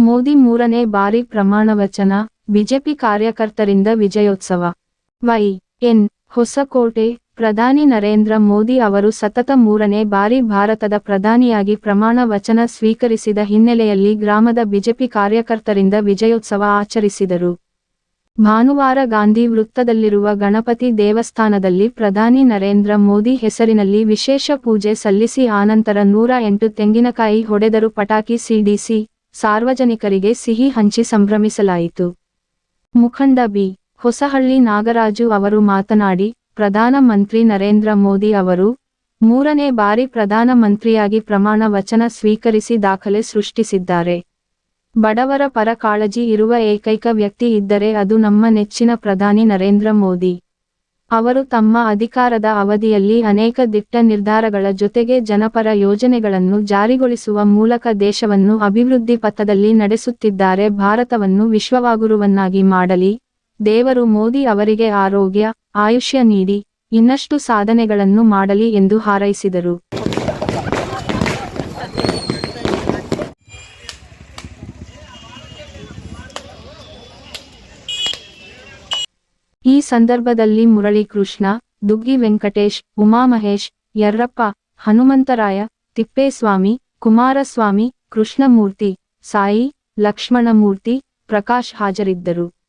ಮೋದಿ ಮೂರನೇ ಬಾರಿ ಪ್ರಮಾಣವಚನ, ಬಿಜೆಪಿ ಕಾರ್ಯಕರ್ತರಿಂದ ವಿಜಯೋತ್ಸವ. ವೈ. ಎನ್. ಹೊಸಕೋಟೆ, ಪ್ರಧಾನಿ ನರೇಂದ್ರ ಮೋದಿ ಅವರು ಸತತ ಮೂರನೇ ಬಾರಿ ಭಾರತದ ಪ್ರಧಾನಿಯಾಗಿ ಪ್ರಮಾಣ ವಚನ ಸ್ವೀಕರಿಸಿದ ಹಿನ್ನೆಲೆಯಲ್ಲಿ ಗ್ರಾಮದ ಬಿಜೆಪಿ ಕಾರ್ಯಕರ್ತರಿಂದ ವಿಜಯೋತ್ಸವ ಆಚರಿಸಿದರು. ಭಾನುವಾರ ಗಾಂಧಿ ವೃತ್ತದಲ್ಲಿರುವ ಗಣಪತಿ ದೇವಸ್ಥಾನದಲ್ಲಿ ಪ್ರಧಾನಿ ನರೇಂದ್ರ ಮೋದಿ ಹೆಸರಿನಲ್ಲಿ ವಿಶೇಷ ಪೂಜೆ ಸಲ್ಲಿಸಿ ಆನಂತರ ನೂರ ಎಂಟು ತೆಂಗಿನಕಾಯಿ ಹೊಡೆದರು ಪಟಾಕಿ ಸಿಡಿಸಿ ಸಾರ್ವಜನಿಕರಿಗೆ ಸಿಹಿ ಹಂಚಿ ಸಂಭ್ರಮಿಸಲಾಯಿತು. ಮುಖಂಡ ಬಿ. ಹೊಸಹಳ್ಳಿ ನಾಗರಾಜು ಅವರು ಮಾತನಾಡಿ ಪ್ರಧಾನಮಂತ್ರಿ ನರೇಂದ್ರ ಮೋದಿ ಅವರು ಮೂರನೇ ಬಾರಿ ಪ್ರಧಾನಮಂತ್ರಿಯಾಗಿ ಪ್ರಮಾಣ ವಚನ ಸ್ವೀಕರಿಸಿ ದಾಖಲೆ ಸೃಷ್ಟಿಸಿದ್ದಾರೆ. ಬಡವರ ಪರ ಕಾಳಜಿ ಇರುವ ಏಕೈಕ ವ್ಯಕ್ತಿ ಇದ್ದರೆ ಅದು ನಮ್ಮ ನೆಚ್ಚಿನ ಪ್ರಧಾನಿ ನರೇಂದ್ರ ಮೋದಿ. ಅವರು ತಮ್ಮ ಅಧಿಕಾರದ ಅವಧಿಯಲ್ಲಿ ಅನೇಕ ದಿಟ್ಟ ನಿರ್ಧಾರಗಳ ಜೊತೆಗೆ ಜನಪರ ಯೋಜನೆಗಳನ್ನು ಜಾರಿಗೊಳಿಸುವ ಮೂಲಕ ದೇಶವನ್ನು ಅಭಿವೃದ್ಧಿ ಪಥದಲ್ಲಿ ನಡೆಸುತ್ತಿದ್ದಾರೆ. ಭಾರತವನ್ನು ವಿಶ್ವವಾಗುರುವನ್ನಾಗಿ ಮಾಡಲಿ. ದೇವರು ಮೋದಿ ಅವರಿಗೆ ಆರೋಗ್ಯ, ಆಯುಷ್ಯ ನೀಡಿ, ಇನ್ನಷ್ಟು ಸಾಧನೆಗಳನ್ನು ಮಾಡಲಿ ಎಂದು ಹಾರೈಸಿದರು. ಈ ಸಂದರ್ಭದಲ್ಲಿ ಮುರಳೀಕೃಷ್ಣ, ದುಗ್ಗಿ ವೆಂಕಟೇಶ್, ಉಮಾಮಹೇಶ್, ಯರ್ರಪ್ಪ, ಹನುಮಂತರಾಯ, ತಿಪ್ಪೇಸ್ವಾಮಿ, ಕುಮಾರಸ್ವಾಮಿ, ಕೃಷ್ಣಮೂರ್ತಿ, ಸಾಯಿ, ಲಕ್ಷ್ಮಣಮೂರ್ತಿ, ಪ್ರಕಾಶ್ ಹಾಜರಿದ್ದರು.